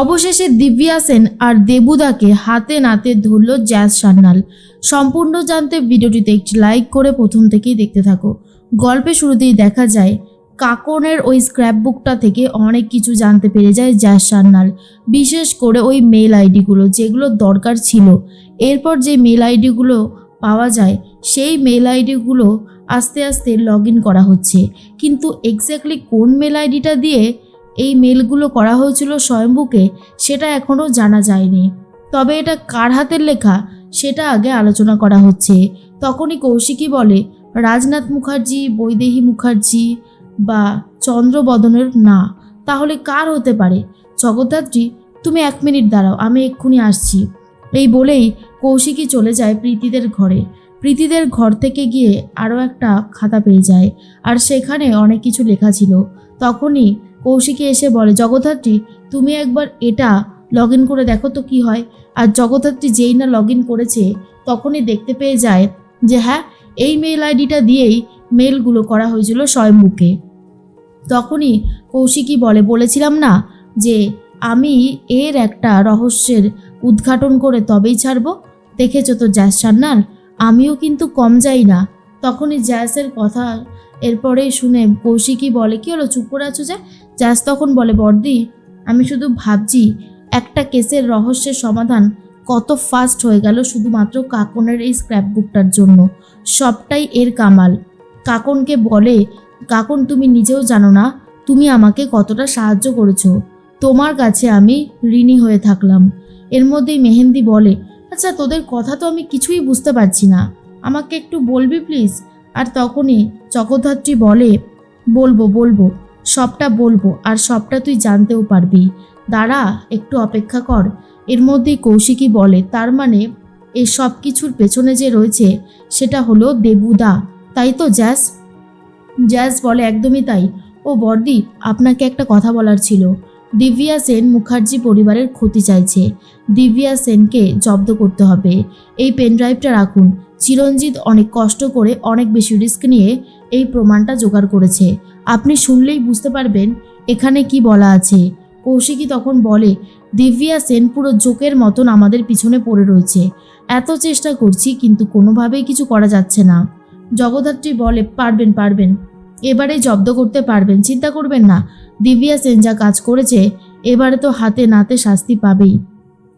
অবশেষে দিব্যা সেন আর দেবুদাকে হাতে নাতে ধরল জ্যাজ সান্যাল। সম্পূর্ণ জানতে ভিডিওটিতে একটি লাইক করে প্রথম থেকেই দেখতে থাকো। গল্পে শুরুতেই দেখা যায়, কাকনের ওই স্ক্র্যাপ বুকটা থেকে অনেক কিছু জানতে পেরে যায় জ্যাজ সান্যাল, বিশেষ করে ওই মেল আইডিগুলো যেগুলো দরকার ছিল। এরপর যে মেল আইডিগুলো পাওয়া যায়, সেই মেল আইডিগুলো আস্তে আস্তে লগ ইন করা হচ্ছে। কিন্তু এক্স্যাক্টলি কোন মেল আইডিটা দিয়ে এই মেলগুলো করা হয়েছিল স্বয়ম্ভুকে, সেটা এখনও জানা যায়নি। তবে এটা কার হাতের লেখা, সেটা আগে আলোচনা করা হচ্ছে। তখনই কৌশিকী বলে, রাজনাথ মুখার্জি, বৈদেহী মুখার্জি বা চন্দ্রবদনের না, তাহলে কার হতে পারে? জগদ্ধাত্রী, তুমি এক মিনিট দাঁড়াও, আমি এক্ষুনি আসছি। এই বলেই কৌশিকী চলে যায় প্রীতিদের ঘরে। প্রীতিদের ঘর থেকে গিয়ে আরও একটা খাতা পেয়ে যায়, আর সেখানে অনেক কিছু লেখা ছিল। তখনই কৌশিকী এসে বলে, জগদ্ধাত্রী, তুমি একবার এটা লগ ইন করে দেখো তো কি হয়। আর জগদ্ধাত্রী যেই না লগ ইন করেছে, তখনই দেখতে পেয়ে যায় যে হ্যাঁ এই মেল আইডিটা দিয়েই মেলগুলো করা হয়েছিল স্বয়ম্ভুকে। তখনই কৌশিকী বলে, বলেছিলাম না যে আমি এর একটা রহস্যের উদ্ঘাটন করে তবেই ছাড়বো। দেখেছ তো, জ্যাস সান্নাল আমিও কিন্তু কম যাই না। তখনই জ্যাসের কথা এরপরেই শুনে কৌশিকী বলে, কি হলো? চুপ করে আছো যে? জ্যাস তখন বলে, বর্দি, আমি শুধু ভাবছি, একটা কেসের রহস্যের সমাধান কত ফাস্ট হয়ে গেল শুধুমাত্র কাকনের এই স্ক্র্যাপ বুকটার জন্য। সবটাই এর কামাল। কাকনকে বলে, কাকন, তুমি নিজেও জানো না, তুমি আমাকে কতটা সাহায্য করেছ। তোমার কাছে আমি ঋণী হয়ে থাকলাম। এর মধ্যেই মেহেন্দি বলে আচ্ছা তোদের কথা তো আমি কিছুই বুঝতে পারছি না। আমাকে একটু বলবি, প্লিজ? আর তখনই চকধাত্রী বলে, বলব বলব। সবটা বলব আর সবটা তুই জানতেও পারবি। দাঁড়া, একটু অপেক্ষা কর। এর মধ্যেই কৌশিকী বলে, তার মানে এই সব কিছুর পেছনে যে রয়েছে, সেটা হলো দেবুদা। তাই তো, জ্যাস? জ্যাস বলে, একদমই তাই। ও বর্দি, আপনাকে একটা কথা বলার ছিল। দিব্যা সেন মুখার্জি পরিবারের ক্ষতি চাইছে। দিব্যা সেনকে জব্দ করতে হবে। এই পেনড্রাইভটা রাখুন। চিরঞ্জিত অনেক কষ্ট করে অনেক বেশি রিস্ক নিয়ে এই প্রমাণটা জোগাড় করেছে। আপনি শুনলেই বুঝতে পারবেন এখানে কি বলা আছে। কৌশিকী তখন বলে দিব্যা সেন পুরো জোকের মতন আমাদের পিছনে পড়ে রয়েছে। এত চেষ্টা করছি কিন্তু কোনোভাবেই কিছু করা যাচ্ছে না। জগদ্ধাত্রী বলে, পারবেন পারবেন। এবারে জব্দ করতে পারবেন, চিন্তা করবেন না। দিব্যা সেন যা কাজ করেছে, এবারে তো হাতে নাতে শাস্তি পাবেই।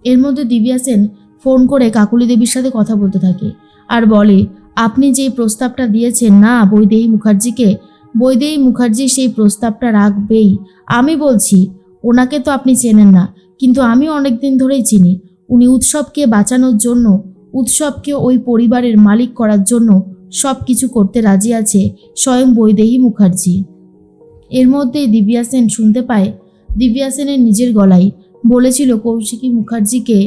এর মধ্যে দিব্যা সেন ফোন করে কাকুলি দেবীর সাথে কথা বলতে থাকে আর বলে, আপনি যে প্রস্তাবটা দিয়েছেন না বৈদেহী মুখার্জিকে বৈদেহী মুখার্জি সেই প্রস্তাবটা রাখবেই। আমি বলছি, ওনাকে তো আপনি চেনেন না, কিন্তু আমি অনেক দিন ধরেই চিনি। উনি উৎসবকে বাঁচানোর জন্য, উৎসবকে ওই পরিবারের মালিক করার জন্য সব কিছু করতে রাজি আছে স্বয়ং বৈদেহী মুখার্জি। এর মধ্যেই দিব্যা সেন শুনতে পায়। দিব্যা সেনের নিজের গলায় বলেছিল কৌশিকী মুখার্জিকে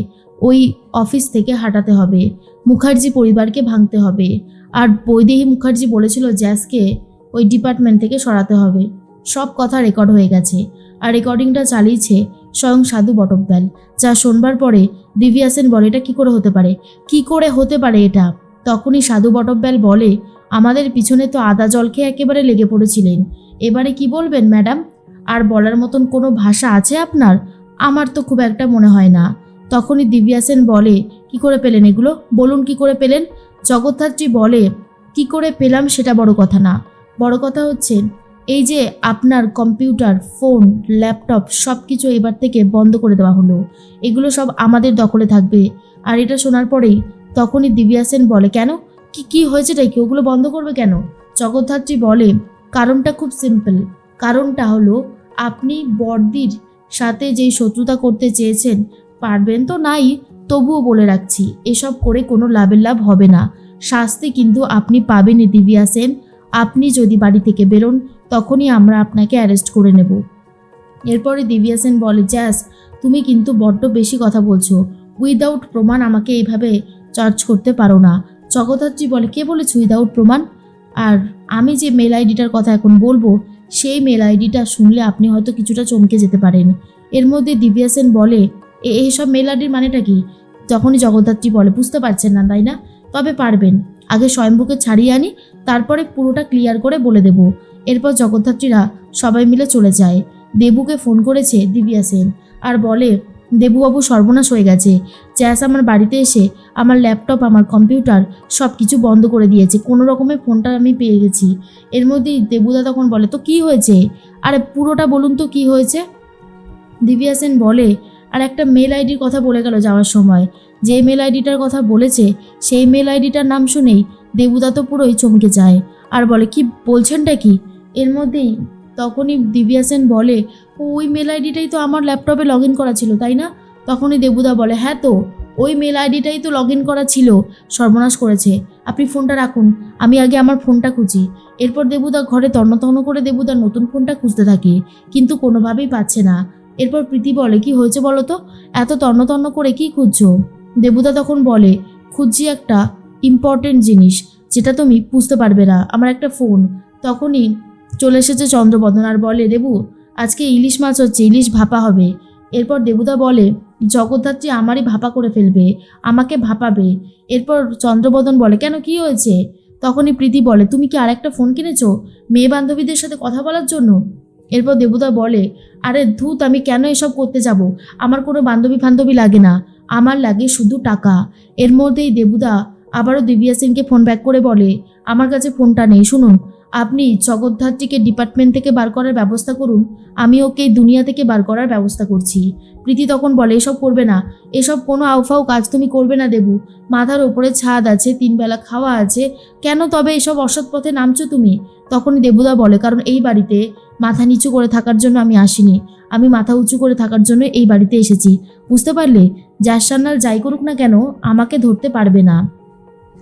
ওই অফিস থেকে হাঁটাতে হবে, মুখার্জি পরিবারকে ভাঙতে হবে। আর বৈদেহী মুখার্জি বলেছিল জ্যাসকে ওই ডিপার্টমেন্ট থেকে সরাতে হবে। সব কথা রেকর্ড হয়ে গেছে আর রেকর্ডিংটা চালিয়েছে স্বয়ং সাধু বটব্যাল, যা শোনবার পরে দিব্যা সেন বলে, এটা কী করে হতে পারে? কি করে হতে পারে এটা? তখনই সাধু বটব্যাল বলে, আমাদের পিছনে তো আদা জল খেয়ে একেবারে লেগে পড়েছিলেন। এবারে কি বলবেন, ম্যাডাম? আর বলার মতন কোনো ভাষা আছে আপনার? আমার তো খুব একটা মনে হয় না। তখনই দিব্যা সেন বলে, কি করে পেলেন এগুলো? বলুন কি করে পেলেন? জগদ্ধাত্রী বলে, কি করে পেলাম সেটা বড় কথা না। বড় কথা হচ্ছে, এই যে আপনার কম্পিউটার, ফোন, ল্যাপটপ সব কিছু এবার থেকে বন্ধ করে দেওয়া হলো, এগুলো সব আমাদের দখলে থাকবে। আর এটা শোনার পরেই তখনই দিব্যা সেন বলে, কেন? কি কি হয়েছে কি? ওগুলো বন্ধ করবে কেন? জগদ্ধাত্রী বলে, কারণটা খুব সিম্পল। কারণটা হলো, আপনি বর্দির সাথে যেই শত্রুতা করতে চেয়েছেন, পারবেন তো নাই, তবুও বলে রাখছি, এসব করে কোনো লাভের লাভ হবে না। শাস্তি কিন্তু আপনি পাবেনই, দিব্যা সেন। আপনি যদি বাড়ি থেকে বেরোন, তখনই আমরা আপনাকে অ্যারেস্ট করে নেব। এরপরে দিব্যা সেন বলে, জ্যাস, তুমি কিন্তু বড্ড বেশি কথা বলছো। উইদাউট প্রমাণ আমাকে এইভাবে চার্জ করতে পারো না। জগদ্ধাত্রী বলে, কে বলেছে উইদাউট প্রমাণ? আর আমি যে মেল আইডিটার কথা এখন বলব, সেই মেল আইডিটা শুনলে আপনি হয়তো কিছুটা চমকে যেতে পারেন। এর মধ্যে দিব্যা সেন বলে, "এ- এইসব মেল আইডির মানেটা কি? যখনই জগদ্ধাত্রী বলে, বুঝতে পারছেন না, তাই না? তবে পারবেন। আগে স্বয়ম্ভুকে ছাড়িয়ে আনি, তারপরে পুরোটা ক্লিয়ার করে বলে দেব। এরপর জগদ্ধাত্রীরা সবাই মিলে চলে যায়। দেবুকে ফোন করেছে দিব্যা সেন আর বলে, দেবুবাবু, সর্বনাশ হয়ে গেছে। চ্যাস আমার বাড়িতে এসে আমার ল্যাপটপ, আমার কম্পিউটার সব কিছু বন্ধ করে দিয়েছে। কোনো রকমের ফোনটা আমি পেয়ে গেছি। এর মধ্যেই দেবুদা তখন বলে, তো কি হয়েছে? আরে পুরোটা বলুন তো কি হয়েছে? দিব্যা সেন বলে আর একটা মেল আইডির কথা বলে গেল যাওয়ার সময়। যে মেল আইডিটার কথা বলেছে, সেই মেল আইডিটার নাম শুনেই দেবুদা তো পুরোই চমকে যায়। আর বলে, কি বলছেনটা কি? এর মধ্যেই তখনই দিব্যা সেন বলে, ওই মেল আইডিটাই তো আমার ল্যাপটপে লগ ইন করা ছিল, তাই না? তখনই দেবুদা বলে হ্যাঁ তো, ওই মেল আইডিটাই তো লগ ইন করা ছিল, সর্বনাশ করেছে। আপনি ফোনটা রাখুন, আমি আগে আমার ফোনটা খুঁজি। এরপর দেবুদা ঘরে তন্ন তন্ন করে দেবুদা নতুন ফোনটা খুঁজতে থাকে, কিন্তু কোনোভাবেই পাচ্ছে না। এরপর প্রীতি বলে, কি হয়েছে বলো তো? এত তন্ন করে কি খুঁজছো? দেবুদা তখন বলে, খুঁজছি একটা ইম্পর্টেন্ট জিনিস, যেটা তুমি বুঝতে পারবে না, আমার একটা ফোন তখনই চলে এসেছে চন্দ্রবদন আর বলে, দেবু, আজকে ইলিশ মাছ হচ্ছে, ইলিশ ভাপা হবে। এরপর দেবুদা বলে, জগদ্ধাত্রী আমারই ভাপা করে ফেলবে, আমাকে ভাপাবে। এরপর চন্দ্রবদন বলে, কেন, কি হয়েছে? তখনই প্রীতি বলে, তুমি কি আরেকটা ফোন কিনেছো? মেয়ে বান্ধবীদের সাথে কথা বলার জন্য? এরপর দেবুদা বলে, আরে ধূত, আমি কেন এসব করতে যাব? আমার কোনো বান্ধবী ফান্ধবী লাগে না। আমার লাগে শুধু টাকা। এর মধ্যেই দেবুদা আবারও দিব্যা সিংকে ফোন ব্যাক করে বলে, আমার কাছে ফোনটা নেই, শুনুন। আপনি জগদ্ধাত্রীকে ডিপার্টমেন্ট থেকে বার করার ব্যবস্থা করুন। আমি ওকে দুনিয়া থেকে বার করার ব্যবস্থা করছি। প্রীতি তখন বলে, এসব করবে না। এসব কোনো আউফাও কাজ তুমি করবে না, দেবু। মাথার ওপরে ছাদ আছে তিনবেলা খাওয়া আছে। কেন তবে এসব অসৎ পথে নামছো তুমি? তখনই দেবুদা বলে, কারণ এই বাড়িতে মাথা নিচু করে থাকার জন্য আমি আসিনি। আমি মাথা উঁচু করে থাকার জন্য এই বাড়িতে এসেছি। বুঝতে পারলে যার সান্নাল যাই করুক না কেন, আমাকে ধরতে পারবে না।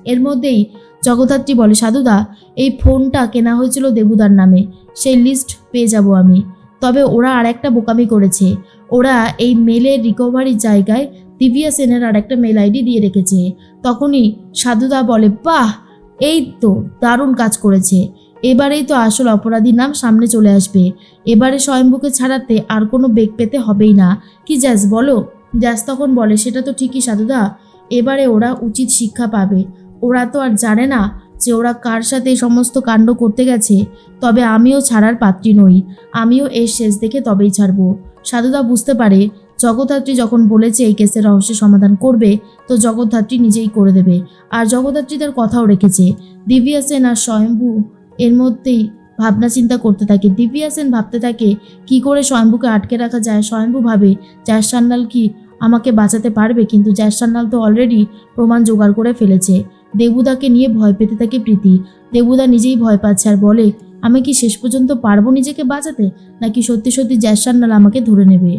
এর মধ্যেই জগদ্ধাত্রী বলে, সাধুদা, এই ফোনটা কেনা হয়েছিল দেবুদার নামে। সেই লিস্ট পেয়ে যাব আমি। তবে ওরা আর একটা বোকামি করেছে। ওরা এই মেলের রিকভারির জায়গায় দিব্যা সেনের আর একটা মেল আইডি দিয়ে রেখেছে। তখনই সাধুদা বলে, বাহ, এই তো দারুণ কাজ করেছে। এবারেই তো আসল অপরাধীর নাম সামনে চলে আসবে। এবারে স্বয়ম্ভুকে ছাড়াতে আর কোনো বেগ পেতে হবেই না। কি জ্যাস বলো? জ্যাস তখন বলে, সেটা তো ঠিকই সাধুদা এবারে ওরা উচিত শিক্ষা পাবে। ওরা তো আর জানে না যে ওরা কার সাথে সমস্ত কাণ্ড করতে গেছে। তবে আমিও ছাড়ার পাত্রী নই। আমিও এর শেষ দেখে তবেই ছাড়বো। সাধুদা বুঝতে পারে, জগদ্ধাত্রী যখন বলেছে এই কেসের রহস্যের সমাধান করবে, তো জগদ্ধাত্রী নিজেই করে দেবে। আর জগদ্ধাত্রী তার কথাও রেখেছে। দিব্যা সেন আর স্বয়ম্ভু এর মধ্যেই ভাবনা চিন্তা করতে থাকে। দিব্যা সেন ভাবতে থাকে, কি করে স্বয়ম্ভুকে আটকে রাখা যায়? স্বয়ম্ভু ভাবে জ্যাস সান্যাল কি আমাকে বাঁচাতে পারবে? কিন্তু জ্যাস সান্যাল তো অলরেডি প্রমাণ জোগাড় করে ফেলেছে। দেবুদাকে নিয়ে ভয় পেতে থাকে প্রীতি। দেবুদা নিজেই ভয় পাচ্ছে আর বলে, আমি কি শেষ পর্যন্ত পারব নিজেকে বাঁচাতে? নাকি সত্যি সত্যি জ্যাস সান্যাল আমাকে ধরে নেবে?